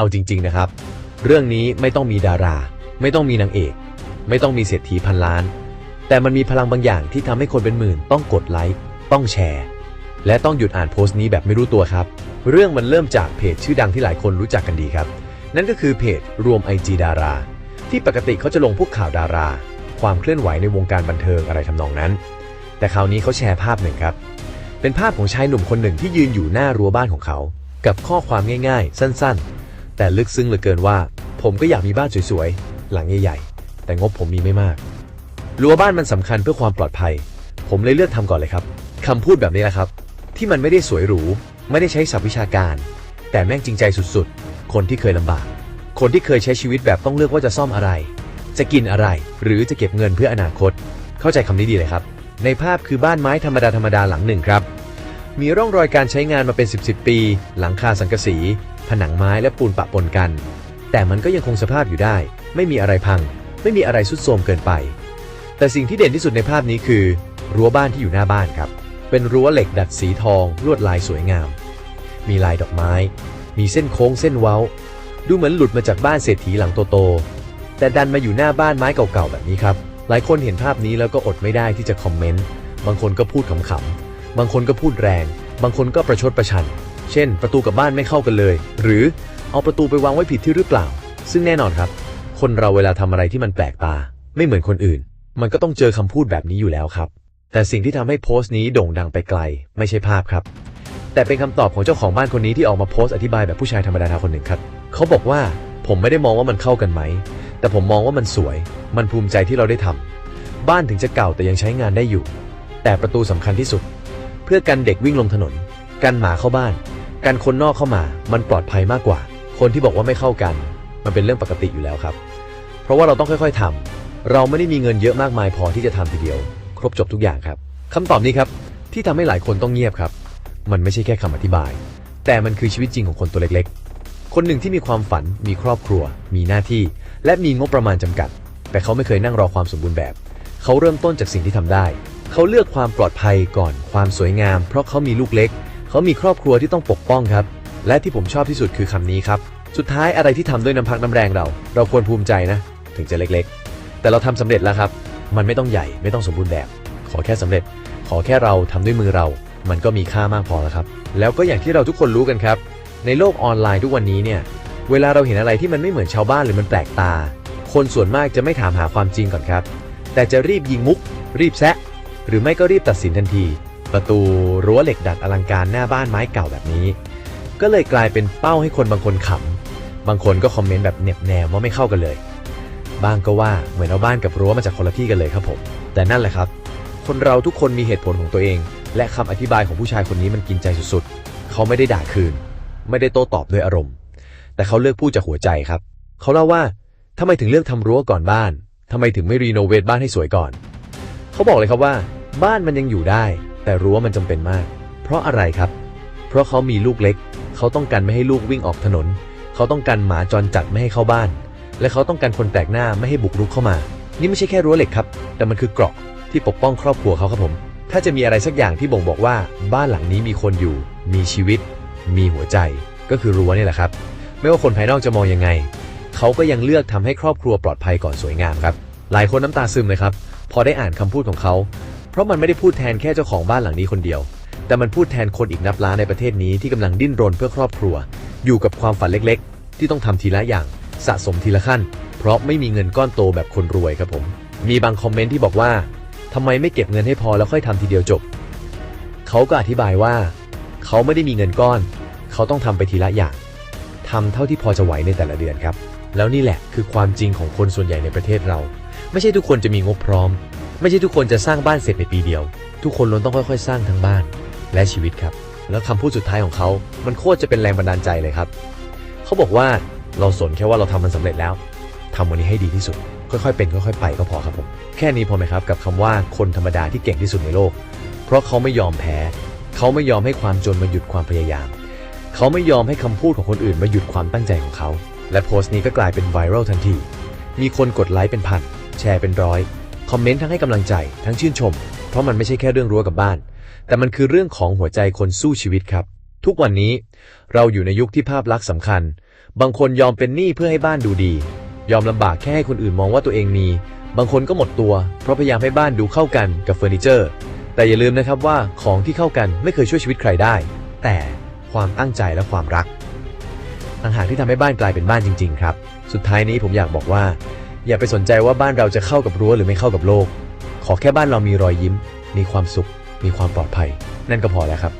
เอาจริง ๆนะครับ เรื่องนี้ไม่ต้องมีดารา ไม่ต้องมีนางเอก ไม่ต้องมีเศรษฐีพันล้าน แต่มันมีพลังบางอย่างที่ทำให้คนเป็นหมื่นต้องกดไลค์ต้องแชร์ และต้องหยุดอ่านโพสต์นี้แบบไม่รู้ตัวครับ เรื่องมันเริ่มจากเพจชื่อดังที่หลายคนรู้จักกันดีครับ นั่นก็คือเพจรวม IG ดารา ที่ปกติเขาจะลงพวกข่าวดารา ความเคลื่อนไหวในวงการบันเทิงอะไรทำนองนั้น แต่คราวนี้เขาแชร์ภาพหนึ่งครับ เป็นภาพของชายหนุ่มคนหนึ่งที่ยืนอยู่หน้ารั้วบ้านของเขา กับข้อความง่าย ๆ สั้น ๆ แต่ลึกซึ้งเหลือเกินว่า ผมก็อยากมีบ้านสวยๆ หลังใหญ่ๆ แต่งบผมมีไม่มาก รั้วบ้านมันสำคัญเพื่อความปลอดภัย ผมเลยเลือกทำก่อนเลยครับคำพูดแบบนี้แหละครับ ที่มันไม่ได้สวยหรู ไม่ได้ใช้ศัพท์วิชาการ แต่แม่งจริงใจสุดๆ คนที่เคยลำบาก คนที่เคยใช้ชีวิตแบบต้องเลือกว่าจะซ่อมอะไร จะกินอะไร หรือจะเก็บเงินเพื่ออนาคต เข้าใจคำนี้ดีเลยครับ ในภาพคือบ้านไม้ธรรมดาธรรมดาหลังหนึ่งครับ มีร่องรอยการใช้งานมาเป็น 10บสปี หลังคาสังกะสี ผนังไม้และปูนปะปนกัน แต่มันก็ยังคงสภาพอยู่ได้ ไม่มีอะไรพัง ไม่มีอะไรสุดโทรมเกินไป แต่สิ่งที่เด่นที่สุดในภาพนี้คือ รั้วบ้านที่อยู่หน้าบ้านครับ เป็นรั้วเหล็กดัดสีทอง ลวดลายสวยงาม มีลายดอกไม้ มีเส้นโค้งเส้นเว้า ดูเหมือนหลุดมาจากบ้านเศรษฐีหลังโตๆแต่ดันมาอยู่หน้าบ้านไม้เก่าๆแบบนี้ครับหลายคนเห็นภาพนี้แล้วก็อดไม่ได้ที่จะคอมเมนต์บางคนก็พูดขำๆบางคนก็พูดแรง บางคนก็ประชดประชัน เช่น ประตูกับบ้านไม่เข้ากันเลย หรือเอาประตูไปวางไว้ผิดที่หรือเปล่า ซึ่งแน่นอนครับ คนเราเวลาทำอะไรที่มันแปลกตา ไม่เหมือนคนอื่น มันก็ต้องเจอคำพูดแบบนี้อยู่แล้วครับ แต่สิ่งที่ทำให้โพสต์นี้โด่งดังไปไกล ไม่ใช่ภาพครับ แต่เป็นคำตอบของเจ้าของบ้านคนนี้ที่ออกมาโพสต์อธิบายแบบผู้ชายธรรมดาคนหนึ่งครับ เขาบอกว่าผมไม่ได้มองว่ามันเข้ากันไหม แต่ผมมองว่ามันสวย มันภูมิใจที่เราได้ทำบ้านถึงจะเก่าแต่ยังใช้งานได้อยู่ แต่ประตูสำคัญที่สุด เพื่อกันเด็กวิ่งลงถนน กันหมาเข้าบ้าน กันคนนอกเข้ามามันปลอดภัยมากกว่า คนที่บอกว่าไม่เข้ากัน มันเป็นเรื่องปกติอยู่แล้วครับ เพราะว่าเราต้องค่อยๆทำเราไม่ได้มีเงินเยอะมากมายพอที่จะทำทีเดียว ครบจบทุกอย่างครับคำตอบนี้ครับที่ทำให้หลายคนต้องเงียบครับ มันไม่ใช่แค่คำอธิบาย แต่มันคือชีวิตจริงของคนตัวเล็กๆ คนหนึ่งที่มีความฝัน มีครอบครัว มีหน้าที่ และมีงบประมาณจำกัด แต่เขาไม่เคยนั่งรอความสมบูรณ์แบบ เขาเริ่มต้นจากสิ่งที่ทำได้ เขาเลือกความปลอดภัยก่อนความสวยงาม เพราะเขามีลูกเล็ก เขามีครอบครัวที่ต้องปกป้องครับ และที่ผมชอบที่สุดคือคำนี้ครับ สุดท้ายอะไรที่ทำด้วยน้ำพักน้ำแรงเรา เราควรภูมิใจนะ ถึงจะเล็กๆ แต่เราทำสำเร็จแล้วครับ มันไม่ต้องใหญ่ไม่ต้องสมบูรณ์แบบ ขอแค่สำเร็จ ขอแค่เราทำด้วยมือเรา มันก็มีค่ามากพอแล้วครับ แล้วก็อย่างที่เราทุกคนรู้กันครับ ในโลกออนไลน์ทุกวันนี้เนี่ย เวลาเราเห็นอะไรที่มันไม่เหมือนชาวบ้านหรือมันแปลกตา คนส่วนมากจะไม่ถามหาความจริงก่อนครับ แต่จะรีบยิงมุก รีบแซะหรือไม่ก็รีบตัดสินทันที ประตูรั้วเหล็กดัดอลังการหน้าบ้านไม้เก่าแบบนี้ ก็เลยกลายเป็นเป้าให้คนบางคนขำบางคนก็คอมเมนต์แบบเหน็บแนวว่าไม่เข้ากันเลยบางก็ว่าเหมือนเอาบ้านกับรั้วมาจากคนละที่กันเลยครับผม แต่นั่นแหละครับ คนเราทุกคนมีเหตุผลของตัวเอง และคำอธิบายของผู้ชายคนนี้มันกินใจสุดๆ เขาไม่ได้ด่าคืน ไม่ได้โต้ตอบด้วยอารมณ์ แต่เขาเลือกพูดจากหัวใจครับ เขาเล่าว่าทำไมถึงเลือกทำรั้วก่อนบ้านทำไมถึงไม่รีโนเวทบ้านให้สวยก่อน เขาบอกเลยครับว่า บ้านมันยังอยู่ได้ แต่รั้วมันจำเป็นมาก เพราะอะไรครับ เพราะเขามีลูกเล็ก เขาต้องการไม่ให้ลูกวิ่งออกถนน เขาต้องการหมาจรจัดไม่ให้เข้าบ้าน และเขาต้องการคนแปลกหน้าไม่ให้บุกรุกเข้ามา นี่ไม่ใช่แค่รั้วเหล็กครับ แต่มันคือเกราะที่ปกป้องครอบครัวเขาครับผม ถ้าจะมีอะไรสักอย่างที่บ่งบอกว่า บ้านหลังนี้มีคนอยู่ มีชีวิต มีหัวใจ ก็คือรั้วนี่แหละครับ ไม่ว่าคนภายนอกจะมองยังไง เขาก็ยังเลือกทำให้ครอบครัวปลอดภัยก่อนสวยงามครับ หลายคนน้ำตาซึมเลยครับ พอได้อ่านคำพูดของเขา เพราะมันไม่ได้พูดแทนแค่เจ้าของบ้านหลังนี้คนเดียว แต่มันพูดแทนคนอีกนับล้านในประเทศนี้ที่กำลังดิ้นรนเพื่อครอบครัว อยู่กับความฝันเล็กๆ ที่ต้องทำทีละอย่างสะสมทีละขั้น เพราะไม่มีเงินก้อนโตแบบคนรวยครับผม มีบางคอมเมนต์ที่บอกว่าทำไมไม่เก็บเงินให้พอแล้วค่อยทำทีเดียวจบ เขาก็อธิบายว่า เขาไม่ได้มีเงินก้อน เขาต้องทำไปทีละอย่างทำเท่าที่พอจะไหวในแต่ละเดือนครับ แล้วนี่แหละคือความจริงของคนส่วนใหญ่ในประเทศเรา ไม่ใช่ทุกคนจะมีงบพร้อม ไม่ใช่ทุกคนจะสร้างบ้านเสร็จในปีเดียว ทุกคนล้วนต้องค่อย ๆ สร้างทั้งบ้านและชีวิตครับ แล้วคำพูดสุดท้ายของเขา มันโคตรจะเป็นแรงบันดาลใจเลยครับ เขาบอกว่าเราสนแค่ว่าเราทำมันสำเร็จแล้วทำวันนี้ให้ดีที่สุด ค่อยๆ เป็นค่อยๆ ไปก็พอครับผม แค่นี้พอไหมครับกับคำว่าคนธรรมดาที่เก่งที่สุดในโลก เพราะเขาไม่ยอมแพ้ เขาไม่ยอมให้ความจนมาหยุดความพยายาม เขาไม่ยอมให้คำพูดของคนอื่นมาหยุดความตั้งใจของเขา และโพสต์นี้ก็กลายเป็นไวรัลทันที มีคนกดไลค์เป็นพัน แชร์เป็นร้อย คอมเมนต์ทั้งให้กำลังใจทั้งชื่นชม เพราะมันไม่ใช่แค่เรื่องรั้วกับบ้าน แต่มันคือเรื่องของหัวใจคนสู้ชีวิตครับ ทุกวันนี้เราอยู่ในยุคที่ภาพลักษณ์สำคัญ บางคนยอมเป็นหนี้เพื่อให้บ้านดูดี ยอมลำบากแค่ให้คนอื่นมองว่าตัวเองมี บางคนก็หมดตัว เพราะพยายามให้บ้านดูเข้ากันกับเฟอร์นิเจอร์ แต่อย่าลืมนะครับว่าของที่เข้ากันไม่เคยช่วยชีวิตใครได้ แต่ความตั้งใจและความรักต่างหากที่ทำให้บ้านกลายเป็นบ้านจริง ๆ ครับ สุดท้ายนี้ผมอยากบอกว่า อย่าไปสนใจว่าบ้านเราจะเข้ากับรั้วหรือไม่เข้ากับโลก ขอแค่บ้านเรามีรอยยิ้ม มีความสุข มีความปลอดภัย นั่นก็พอแล้วครับ